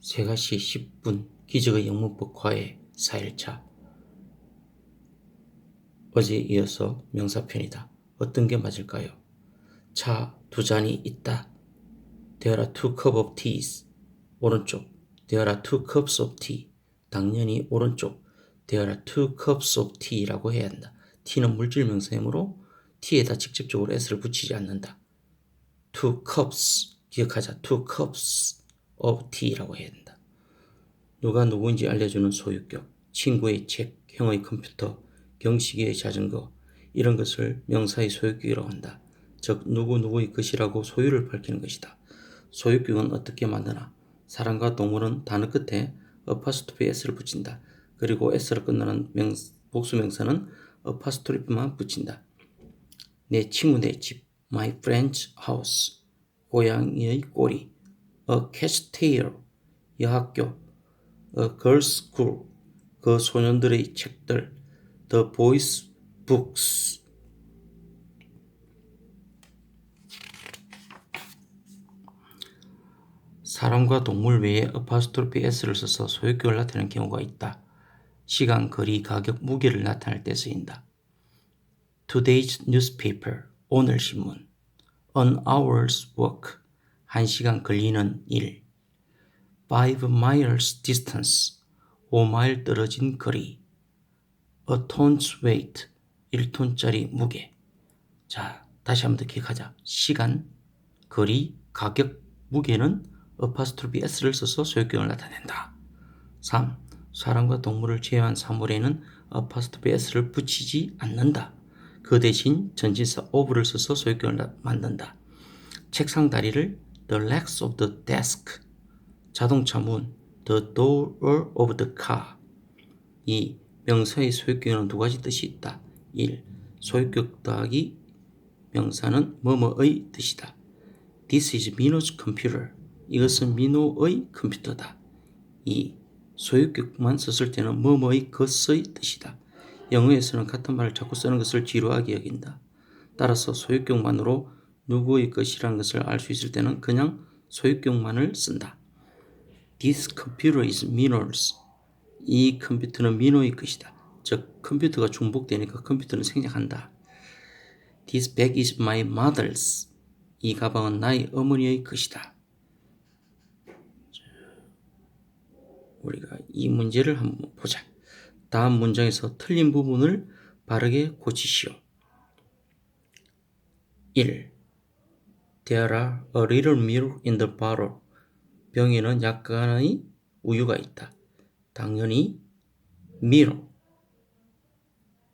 3가시 10분 기적의 영문법 과외 4일차 어제 이어서 명사편이다. 어떤 게 맞을까요? 차 두 잔이 있다. There are two cups of teas. 오른쪽. There are two cups of tea. 당연히 오른쪽. There are two cups of tea라고 해야 한다. t는 물질 명사이므로 t에다 직접적으로 s를 붙이지 않는다. two cups 기억하자. two cups of tea라고 해야 된다. 누가 누구인지 알려주는 소유격, 친구의 책, 형의 컴퓨터, 경식이의 자전거 이런 것을 명사의 소유격이라고 한다. 즉 누구 누구의 것이라고 소유를 밝히는 것이다. 소유격은 어떻게 만드나? 사람과 동물은 단어 끝에 어파스토피 s를 붙인다. 그리고 s로 끝나는 명, 복수명사는 어파스토리만 붙인다. 내 친구 내 집, my friend's house, 고양이의 꼬리, 어, 캐스테일 여학교, 어, 걸스쿨 그 소년들의 책들, The Boys Books 사람과 동물 외에 어파스트로피 s를 써서 소유격을 나타내는 경우가 있다. 시간, 거리, 가격, 무게를 나타낼 때 쓰인다. Today's newspaper, 오늘 신문. An hour's work, 1시간 걸리는 일. 5 miles distance, 5마일 떨어진 거리. A ton's weight, 1톤짜리 무게. 자, 다시 한 번 더 기억하자. 시간, 거리, 가격, 무게는 apostrophe s를 써서 소유격을 나타낸다. 3. 사람과 동물을 제외한 사물에는 apostrophe s를 붙이지 않는다. 그 대신 전진사 오브를 써서 소유격을 만든다. 책상 다리를 the legs of the desk, 자동차 문 the door of the car. 2. 명사의 소유격에는 두 가지 뜻이 있다. 1. 소유격 더하기 명사는 뭐뭐의 뜻이다. This is Mino's computer. 이것은 민호의 컴퓨터다. 2. 소유격만 썼을 때는 뭐뭐의 것의 뜻이다. 영어에서는 같은 말을 자꾸 쓰는 것을 지루하게 여긴다. 따라서 소유격만으로 누구의 것이라는 것을 알 수 있을 때는 그냥 소유격만을 쓴다. This computer is Mino's. 이 컴퓨터는 민호의 것이다. 즉 컴퓨터가 중복되니까 컴퓨터는 생략한다. This bag is my mother's. 이 가방은 나의 어머니의 것이다. 우리가 이 문제를 한번 보자. 다음 문장에서 틀린 부분을 바르게 고치시오. 1. There are a little milk in the bottle. 병에는 약간의 우유가 있다. 당연히 milk.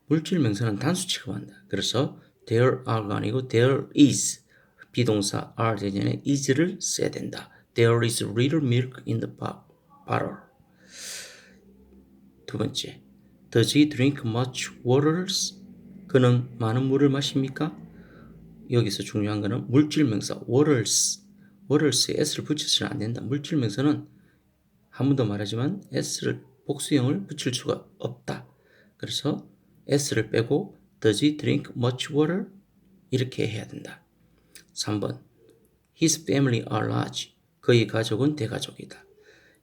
물질 명사는 단수 취급한다. 그래서 there are가 아니고 there is. 비동사 are 대전에 is를 써야 된다. There is little milk in the bo- bottle. 두 번째, Does he drink much waters? 그는 많은 물을 마십니까? 여기서 중요한 거는 물질 명사 waters. waters에 s를 붙여서는 안 된다. 물질 명사는 한 번 더 말하지만 s를 복수형을 붙일 수가 없다. 그래서 s를 빼고 Does he drink much water? 이렇게 해야 된다. 3번 His family are large. 그의 가족은 대가족이다.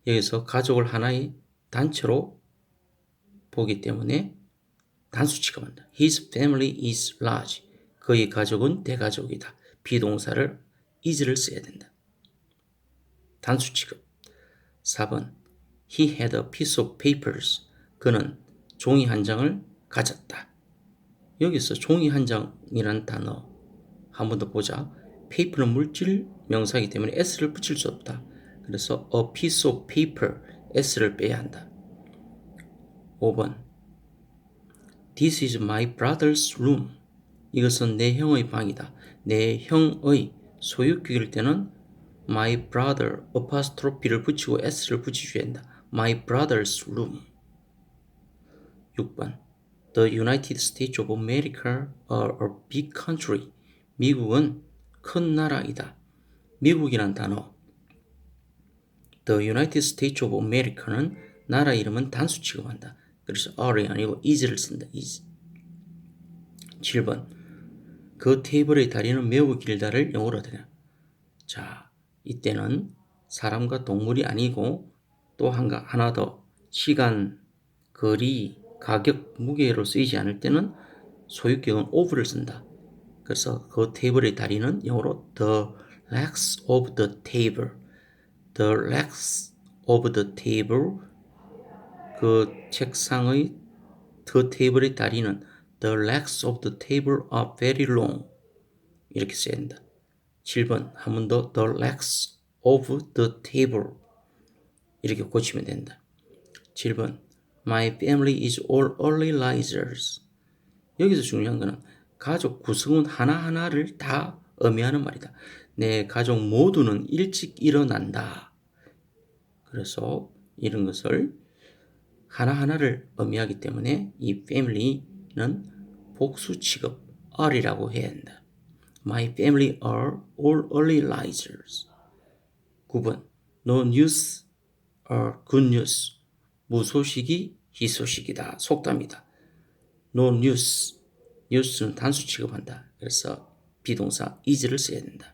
여기서 가족을 하나의 단체로 보기 때문에 단수 취급한다. His family is large. 그의 가족은 대가족이다. 비동사를 is를 써야 된다. 단수 취급. 4번 He had a piece of papers. 그는 종이 한 장을 가졌다. 여기서 종이 한 장이라는 단어 한 번 더 보자. paper는 물질 명사이기 때문에 s를 붙일 수 없다. 그래서 a piece of paper s를 빼야 한다. 5번 This is my brother's room. 이것은 내 형의 방이다. 내 형의 소유격일 때는 my brother apostrophe를 붙이고 s를 붙이셔야 한다. my brother's room. 6번 The United States of America are a big country. 미국은 큰 나라이다. 미국이란 단어 The United States of America는 나라 이름은 단수 취급한다. 그래서 are이 아니고 is를 쓴다. is. 7번 그 테이블의 다리는 매우 길다를 영어로 어떻게 자 이때는 사람과 동물이 아니고 또 한, 하나 더 시간, 거리, 가격, 무게로 쓰이지 않을 때는 소유격은 of를 쓴다. 그래서 그 테이블의 다리는 영어로 the legs of the table. the legs of the table. 그 책상의 그 테이블의 다리는 the legs of the table are very long. 이렇게 써야 된다. 7번 한 번 더 the legs of the table 이렇게 고치면 된다. 7번 My family is all early risers. 여기서 중요한 거는 가족 구성원 하나하나를 다 의미하는 말이다. 내 가족 모두는 일찍 일어난다. 그래서 이런 것을 하나하나를 의미하기 때문에 이 family 는 복수 취급 are이라고 해야 한다. My family are all early risers. 9번 No news are good news. 무소식이 희소식이다. 속담이다. No news. 뉴스는 단수 취급한다. 그래서 비동사 is를 써야 된다.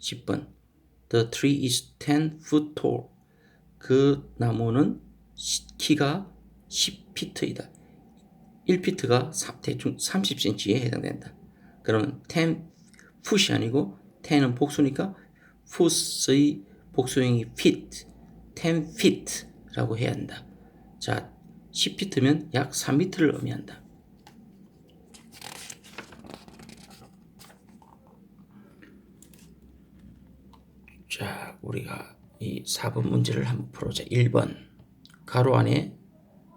10번 The tree is 10 foot tall. 그 나무는 시- 키가 10피트이다. 1피트가 대충 30cm에 해당된다. 그러면 10 foot이 아니고 10은 복수니까 foot의 복수형이 feet, 10 feet라고 해야 한다. 자, 10피트면 약 3미터를 의미한다. 자, 우리가 이 4번 문제를 한번 풀어보자. 1번 가로 안에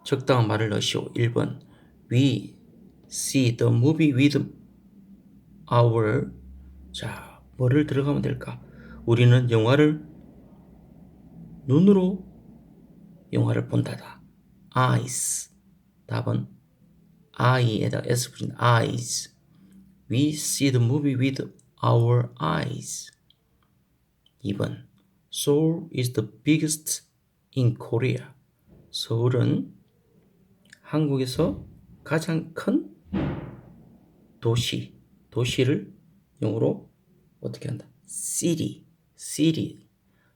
적당한 말을 넣으시오. 1번 We see the movie with our 자, 뭐를 들어가면 될까? 우리는 영화를 눈으로 영화를 본다다. eyes. 답은 eye에다 s 붙인 eyes. We see the movie with our eyes. 2번 Seoul is the biggest in Korea. 서울은 한국에서 가장 큰 도시, 도시를 영어로 어떻게 한다? city, city.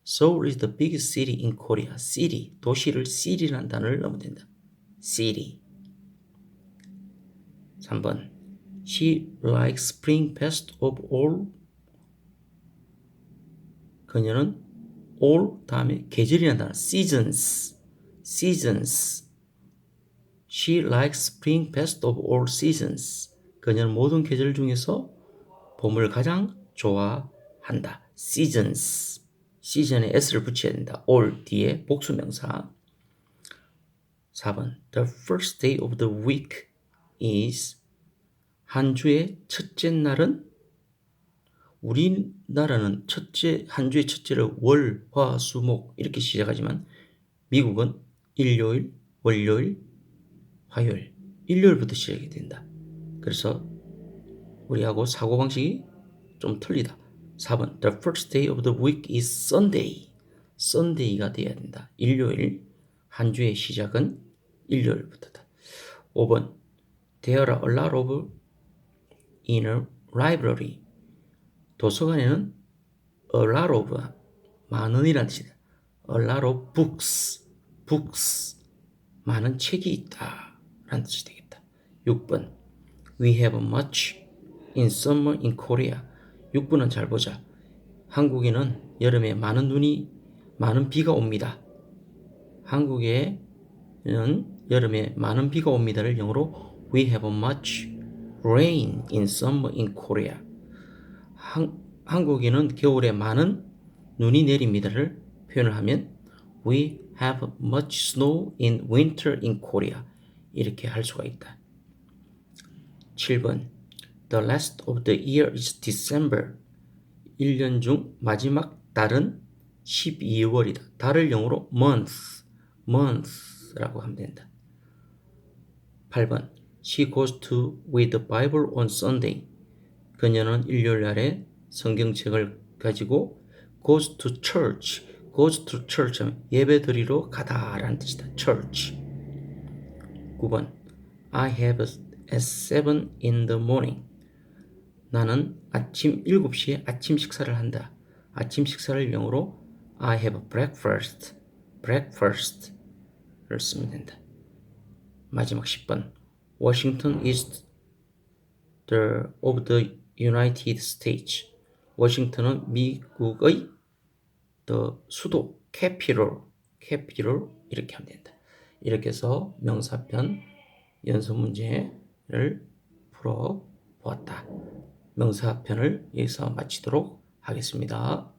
Seoul is the biggest city in Korea. city, 도시를 city라는 단어를 넣으면 된다. city. 3번 She likes spring best of all. 그녀는 all 다음에 계절이라는 단어 seasons, seasons. She likes spring best of all seasons. 그녀는 모든 계절 중에서 봄을 가장 좋아한다. seasons. 시즌에 s를 붙여야 된다. all 뒤에 복수명사. 4번 The first day of the week is 한 주의 첫째 날은 우리나라는 첫째 한 주의 첫째를 월, 화, 수, 목 이렇게 시작하지만 미국은 일요일, 월요일, 화요일, 일요일부터 시작이 된다. 그래서 우리하고 사고 방식이 좀 틀리다. 4번 The first day of the week is Sunday. Sunday가 돼야 된다. 일요일 한 주의 시작은 일요일부터다. 5번 There are a lot of in a library. 도서관에는 a lot of 많은이란 뜻이다. A lot of books, books 많은 책이 있다 라는 뜻이 되겠다. 6번 We have much in summer in Korea. 6번은 잘 보자. 한국에는 여름에 많은 눈이 많은 비가 옵니다. 한국에는 여름에 많은 비가 옵니다를 영어로 We have much rain in summer in Korea. 한, 한국에는 겨울에 많은 눈이 내립니다를 표현을 하면 We have much snow in winter in Korea. 이렇게 할 수가 있다. 7번 The last of the year is December. 1년 중 마지막 달은 12월이다. 달을 영어로 month, month라고 하면 된다. 8번 She goes to with the Bible on Sunday. 그녀는 일요일 날에 성경책을 가지고 goes to church. goes to church 하면 예배 드리러 가다라는 뜻이다. church. 9번 I have at 7 in the morning. 나는 아침 7시에 아침 식사를 한다. 아침 식사를 영어로 I have breakfast. breakfast를 쓰면 된다. 마지막 10번. Washington is the of the United States. 워싱턴은 미국의 the 수도 capital capital 이렇게 하면 된다. 이렇게 해서 명사편 연습 문제를 풀어 보았다. 명사편을 여기서 마치도록 하겠습니다.